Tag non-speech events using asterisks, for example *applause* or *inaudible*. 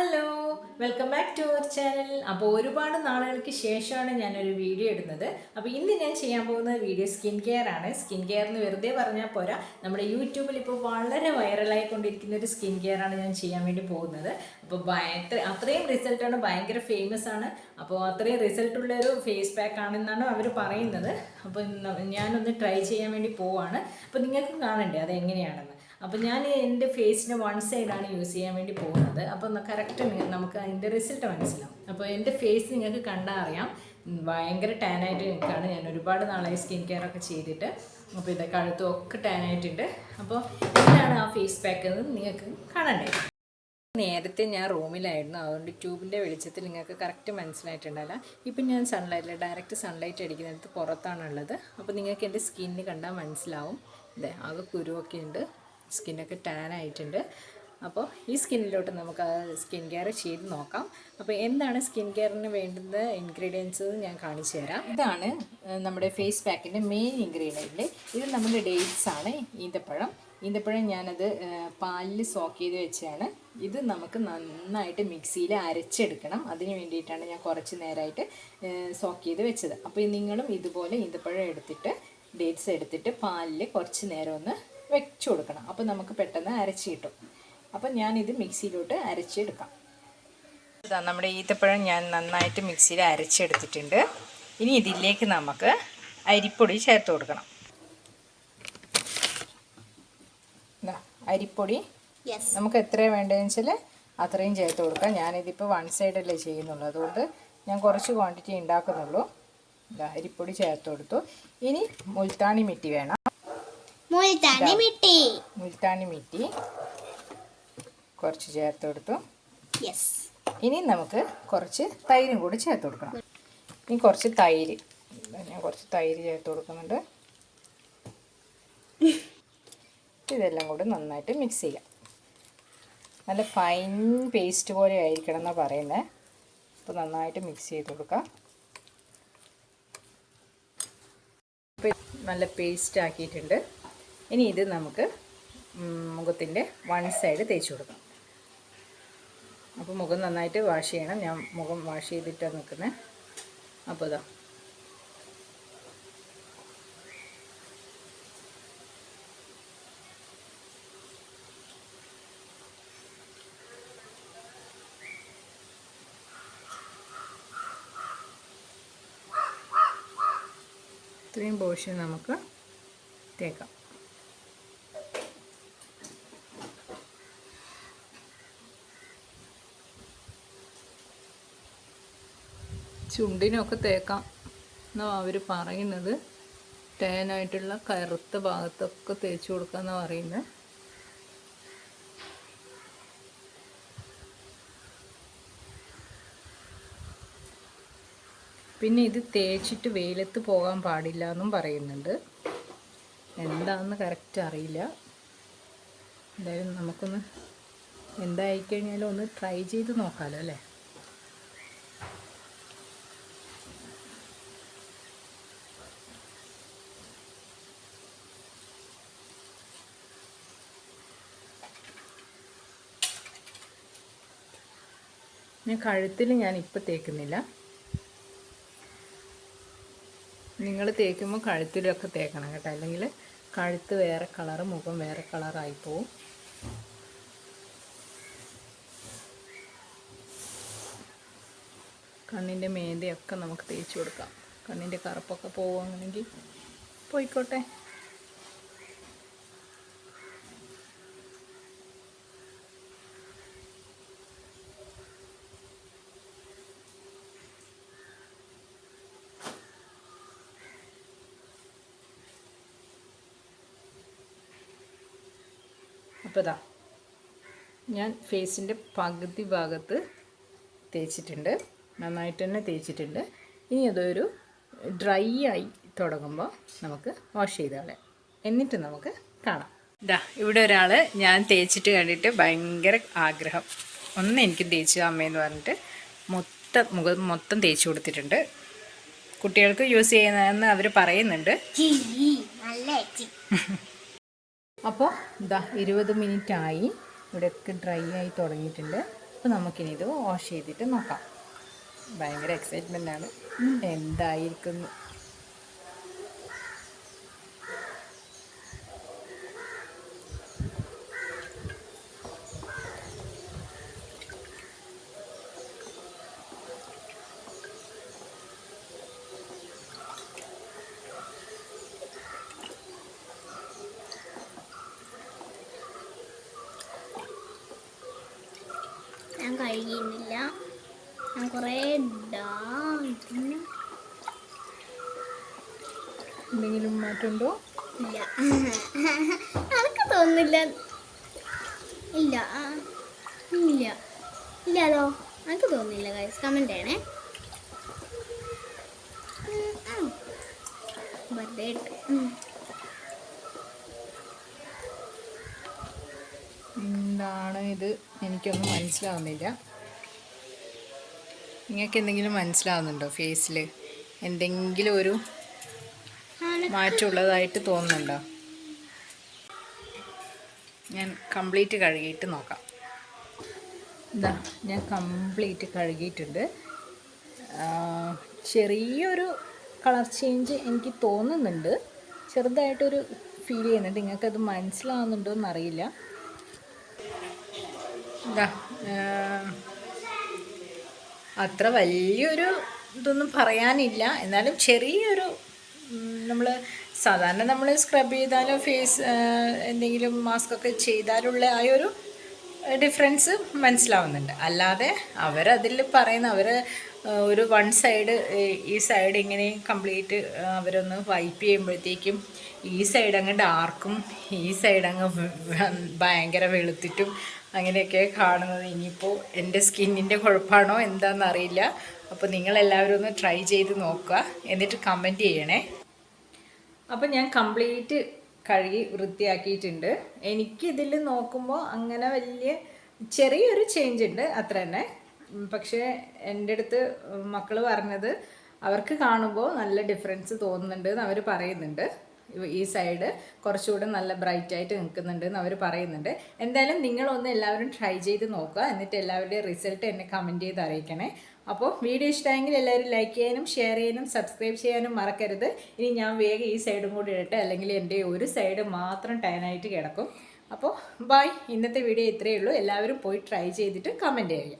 Hello welcome back to our channel അപ്പോൾ ഒരുപാട് നാളുകൾക്ക് ശേഷമാണ് ഞാനൊരു വീഡിയോ ഇടുന്നത്. അപ്പോൾ ഇന്ന് ഞാൻ ചെയ്യാൻ പോകുന്ന വീഡിയോ സ്കിൻ കെയർ ആണ്. സ്കിൻ കെയർ എന്ന് വെറുതെ പറഞ്ഞാൽ പോരാ. നമ്മുടെ യൂട്യൂബിൽ ഇപ്പോൾ വളരെ വൈറലായിക്കൊണ്ടിരിക്കുന്ന ഒരു സ്കിൻ കെയർ ആണ് ഞാൻ ചെയ്യാൻ വേണ്ടി പോകുന്നത്. അപ്പോൾ ഭയങ്കര അത്രയും റിസൾട്ടാണ് ഭയങ്കര ഫേമസ് ആണ്. അപ്പോൾ അത്രയും റിസൾട്ട് ഉള്ള ഒരു ഫേസ് പാക്ക് ആണെന്നാണ് അവർ പറയുന്നത്. അപ്പോൾ ഞാനൊന്ന് ട്രൈ ചെയ്യാൻ വേണ്ടി പോവാണ്. അപ്പോൾ നിങ്ങൾക്കും കാണണ്ടേ അത് എങ്ങനെയാണെന്ന് അപ്പോൾ ഞാൻ എന്റെ ഫേസിന് വൺ സൈഡാണ് യൂസ് ചെയ്യാൻ വേണ്ടി പോകുന്നത്. അപ്പോൾ കറക്റ്റ് നമുക്ക് അതിന്റെ റിസൾട്ട് മനസ്സിലാവും. അപ്പോൾ എന്റെ ഫേസ് നിങ്ങൾക്ക് കണ്ടാൽ അറിയാം. ഭയങ്കര ടാനായിട്ട് നിൽക്കുകയാണ് ഞാൻ ഒരുപാട് നാളായി സ്കിൻ കെയർ ഒക്കെ ചെയ്തിട്ട്. അപ്പോൾ ഇത് കഴുത്തും ഒക്കെ ടാനായിട്ടുണ്ട് അപ്പോൾ എന്താണ് ആ ഫേസ് പാക്ക് എന്ന് നിങ്ങൾക്ക് കാണണ്ടേ? നേരത്തെ ഞാൻ റൂമിലായിരുന്നു. അതുകൊണ്ട് ട്യൂബിന്റെ വെളിച്ചത്തിൽ നിങ്ങൾക്ക് കറക്റ്റ് മനസ്സിലായിട്ടുണ്ടല്ല. ഇപ്പം ഞാൻ സൺലൈറ്റിൽ ഡയറക്റ്റ് സൺലൈറ്റ് അടിക്കുന്നിടത്ത് പുറത്താണുള്ളത്. അപ്പോൾ നിങ്ങൾക്ക് എന്റെ സ്കിന്നിന് കണ്ടാൽ മനസ്സിലാവും. അതെ ആകെ കുരുവൊക്കെ ഉണ്ട്. സ്കിന്നൊക്കെ ടാൻ ആയിട്ടുണ്ട് അപ്പോൾ ഈ സ്കിന്നിലോട്ട് നമുക്ക് സ്കിൻ കെയർ ചെയ്ത് നോക്കാം. അപ്പോൾ എന്താണ് സ്കിൻ കെയറിന് വേണ്ടുന്ന ഇൻഗ്രീഡിയൻസ് ഞാൻ കാണിച്ചു തരാം. ഇതാണ് നമ്മുടെ ഫേസ് പാക്കിന്റെ മെയിൻ ഇൻഗ്രീഡിയന്റ്. ഇത് നമ്മുടെ ഡേറ്റ്സ് ആണ് ഈന്തപ്പഴം. ഈന്തപ്പഴം ഞാനത് പാലിൽ സോക്ക് ചെയ്ത് വെച്ചാണ് ഇത് നമുക്ക് നന്നായിട്ട് മിക്സിയിൽ അരച്ചെടുക്കണം. അതിന് വേണ്ടിയിട്ടാണ് ഞാൻ കുറച്ച് നേരമായിട്ട് സോക്ക് ചെയ്ത് വെച്ചത്. അപ്പോൾ നിങ്ങളും ഇതുപോലെ ഈന്തപ്പഴം എടുത്തിട്ട് ഡേറ്റ്സ് എടുത്തിട്ട് പാലിൽ കുറച്ച് നേരം ഒന്ന് വെച്ച് കൊടുക്കണം. അപ്പോൾ നമുക്ക് പെട്ടെന്ന് അരച്ച് കിട്ടും. അപ്പം ഞാനിത് മിക്സിയിലോട്ട് അരച്ചെടുക്കാം. ഇതാ നമ്മുടെ ഈത്തപ്പഴം ഞാൻ നന്നായിട്ട് മിക്സിയിൽ അരച്ചെടുത്തിട്ടുണ്ട്. ഇനി ഇതിലേക്ക് നമുക്ക് അരിപ്പൊടി ചേർത്ത് കൊടുക്കണം. അരിപ്പൊടി. നമുക്ക് എത്ര വേണ്ടതെന്ന് വെച്ചാൽ അത്രയും ചേർത്ത് കൊടുക്കാം. ഞാനിതിപ്പോൾ വൺ സൈഡല്ലേ ചെയ്യുന്നുള്ളൂ. അതുകൊണ്ട് ഞാൻ കുറച്ച് ക്വാണ്ടിറ്റി ഉണ്ടാക്കുന്നുള്ളൂ. അരിപ്പൊടി ചേർത്ത് കൊടുത്തു. ഇനി മുൽത്താണി മിട്ടി വേണം. മുൾത്താനി മിട്ടി. മുൾത്താണി മിട്ടി. കുറച്ച് ചേർത്ത് കൊടുത്തു. ഇനി നമുക്ക് കുറച്ച് തൈരും കൂടി ചേർത്ത് കൊടുക്കണം. ഇനി കുറച്ച് തൈര്. ഞാൻ കുറച്ച് തൈര് ചേർത്ത് കൊടുക്കുന്നുണ്ട്. ഇതെല്ലാം കൂടി നന്നായിട്ട് മിക്സ് ചെയ്യാം. നല്ല ഫൈൻ പേസ്റ്റ് പോലെ ആയിരിക്കണം എന്നാണ് പറയുന്നത് അപ്പോൾ നന്നായിട്ട് മിക്സ് ചെയ്ത് കൊടുക്കാം. നല്ല പേസ്റ്റ് ആക്കിയിട്ടുണ്ട്. ഇനി ഇത് നമുക്ക് മുഖത്തിന്റെ വൺ സൈഡ് തേച്ച് കൊടുക്കാം. അപ്പോൾ മുഖം നന്നായിട്ട് വാഷ് ചെയ്യണം. ഞാൻ മുഖം വാഷ് ചെയ്തിട്ടാണ് നിൽക്കുന്നത് അപ്പോൾ ഇതാ. ഇത്രയും പോർഷൻ നമുക്ക് തേക്കാം. ചുണ്ടിനൊക്കെ തേക്കാം എന്നാണ് അവർ പറയുന്നത്. തേനായിട്ടുള്ള കറുത്ത ഭാഗത്തൊക്കെ തേച്ച് കൊടുക്കാമെന്നാണ് പറയുന്നത് പിന്നെ ഇത് തേച്ചിട്ട് വെയിലത്ത് പോകാൻ പാടില്ല എന്നും പറയുന്നുണ്ട്. എന്താണെന്ന് കറക്റ്റ് അറിയില്ല. എന്തായാലും നമുക്കൊന്ന് എന്തായിക്കഴിഞ്ഞാലും ഒന്ന് ട്രൈ ചെയ്ത് നോക്കാമല്ലോ അല്ലേ? ഞാൻ കഴുത്തിൽ ഞാൻ ഇപ്പം തേക്കുന്നില്ല. നിങ്ങൾ തേക്കുമ്പോൾ കഴുത്തിലൊക്കെ തേക്കണം കേട്ടോ. അല്ലെങ്കിൽ കഴുത്ത് വേറെ കളറ് മുഖം വേറെ കളറായി പോവും. കണ്ണിന്റെ മേന്തയൊക്കെ നമുക്ക് തേച്ച് കൊടുക്കാം. കണ്ണിന്റെ കറുപ്പൊക്കെ പോവുകയാണെങ്കിൽ പോയിക്കോട്ടെ. അപ്പോൾ ഇതാ ഞാൻ ഫേസിന്റെ പകുതി ഭാഗത്ത് തേച്ചിട്ടുണ്ട്. നന്നായിട്ട് തന്നെ തേച്ചിട്ടുണ്ട്. ഇനി അതൊരു ഡ്രൈ ആയി തുടങ്ങുമ്പോൾ നമുക്ക് വാഷ് ചെയ്ത് കളയാം. എന്നിട്ട് നമുക്ക് കാണാം. ഇതാ ഇവിടെ ഒരാൾ ഞാൻ തേച്ചിട്ട് കണ്ടിട്ട് ഭയങ്കര ആഗ്രഹം. ഒന്ന് എനിക്ക് തേച്ചു അമ്മയെന്ന് പറഞ്ഞിട്ട് മൊത്തം മുഖം മൊത്തം തേച്ച് കൊടുത്തിട്ടുണ്ട്. കുട്ടികൾക്ക് യൂസ് ചെയ്യുന്നതെന്ന് അവർ പറയുന്നുണ്ട്. *laughs* അപ്പോൾ ഇതാ ഇരുപത് മിനിറ്റ് ആയി ഇവിടെയൊക്കെ ഡ്രൈ ആയി തുടങ്ങിയിട്ടുണ്ട്. അപ്പോൾ നമുക്കിനി ഇത് വാഷ് ചെയ്തിട്ട് നോക്കാം. ഭയങ്കര എക്സൈറ്റ്മെന്റ് ആണ്. എന്തായിരിക്കുന്നു? ഞാൻ കഴിയുന്നില്ല ഞാൻ കുറേ എന്തെങ്കിലും മാറ്റമുണ്ടോ? ഇല്ല. എനിക്ക് തോന്നുന്നില്ല. ഇല്ല. ഇല്ല. ഇല്ലല്ലോ എനിക്ക് തോന്നുന്നില്ല ഗൈസ് കമന്റ് ആണേ. വെറുതെ ഇട്ട്. എന്താണ് ഇത്? എനിക്കൊന്നും മനസ്സിലാവുന്നില്ല. നിങ്ങൾക്ക് എന്തെങ്കിലും മനസ്സിലാവുന്നുണ്ടോ ഫേസിൽ എന്തെങ്കിലും ഒരു മാറ്റമുള്ളതായിട്ട് തോന്നുന്നുണ്ടോ? ഞാൻ കംപ്ലീറ്റ് കഴുകിയിട്ട് നോക്കാം. ഇതാ ഞാൻ കംപ്ലീറ്റ് കഴുകിയിട്ടുണ്ട്. ചെറിയൊരു കളർ ചേഞ്ച് എനിക്ക് തോന്നുന്നുണ്ട്. ചെറുതായിട്ടൊരു ഫീൽ ചെയ്യുന്നുണ്ട്. നിങ്ങൾക്കത് മനസ്സിലാവുന്നുണ്ടോ എന്നറിയില്ല ഇതാ അത്ര വലിയൊരു ഇതൊന്നും പറയാനില്ല. എന്നാലും ചെറിയൊരു നമ്മൾ സാധാരണ നമ്മൾ സ്ക്രബ് ചെയ്താലോ ഫേസ് എന്തെങ്കിലും മാസ്ക് ഒക്കെ ചെയ്താലുള്ള ആ ഒരു ഡിഫറൻസ് മനസ്സിലാവുന്നുണ്ട്. അല്ലാതെ അവരതിൽ പറയുന്ന അവർ ഒരു വൺ സൈഡ് ഈ സൈഡ് ഇങ്ങനെ കംപ്ലീറ്റ് അവരൊന്ന് വൈപ്പ് ചെയ്യുമ്പോഴത്തേക്കും ഈ സൈഡ് അങ്ങ് ഡാർക്കും ഈ സൈഡ് അങ്ങ് ഭയങ്കര വെളുത്തിട്ടും അങ്ങനെയൊക്കെ കാണുന്നത്. ഇനിയിപ്പോൾ എന്റെ സ്കിന്നിന്റെ കുഴപ്പമാണോ എന്താണെന്നറിയില്ല അപ്പോൾ നിങ്ങളെല്ലാവരും ഒന്ന് ട്രൈ ചെയ്ത് നോക്കുക. എന്നിട്ട് കമന്റ് ചെയ്യണേ. അപ്പോൾ ഞാൻ കംപ്ലീറ്റ് കഴുകി വൃത്തിയാക്കിയിട്ടുണ്ട്. എനിക്കിതിൽ നോക്കുമ്പോൾ അങ്ങനെ വലിയ ചെറിയൊരു ചേഞ്ച് ഉണ്ട്. അത്ര തന്നെ. പക്ഷേ എന്റെ അടുത്ത് മക്കൾ പറഞ്ഞത് അവർക്ക് കാണുമ്പോൾ നല്ല ഡിഫറൻസ് തോന്നുന്നുണ്ട് എന്ന് അവർ പറയുന്നുണ്ട്. ഈ സൈഡ് കുറച്ചുകൂടെ നല്ല ബ്രൈറ്റ് ആയിട്ട് നിൽക്കുന്നുണ്ട് എന്ന് അവർ പറയുന്നുണ്ട്. എന്തായാലും നിങ്ങളൊന്ന് എല്ലാവരും ട്രൈ ചെയ്ത് നോക്കുക. എന്നിട്ട് എല്ലാവരുടെയും റിസൾട്ട് എന്നെ കമന്റ് ചെയ്ത് അറിയിക്കണേ. അപ്പോൾ വീഡിയോ ഇഷ്ടമായെങ്കിൽ എല്ലാവരും ലൈക്ക് ചെയ്യാനും ഷെയർ ചെയ്യാനും സബ്സ്ക്രൈബ് ചെയ്യാനും മറക്കരുത്. ഇനി ഞാൻ വേഗം ഈ സൈഡും കൂടി ഇടട്ടെ. അല്ലെങ്കിൽ എന്റെ ഒരു സൈഡ് മാത്രം ടൈനായിട്ട് കിടക്കും. അപ്പോൾ ബൈ ഇന്നത്തെ വീഡിയോ ഇത്രയേ ഉള്ളൂ. എല്ലാവരും പോയി ട്രൈ ചെയ്തിട്ട് കമന്റ് ചെയ്യുക.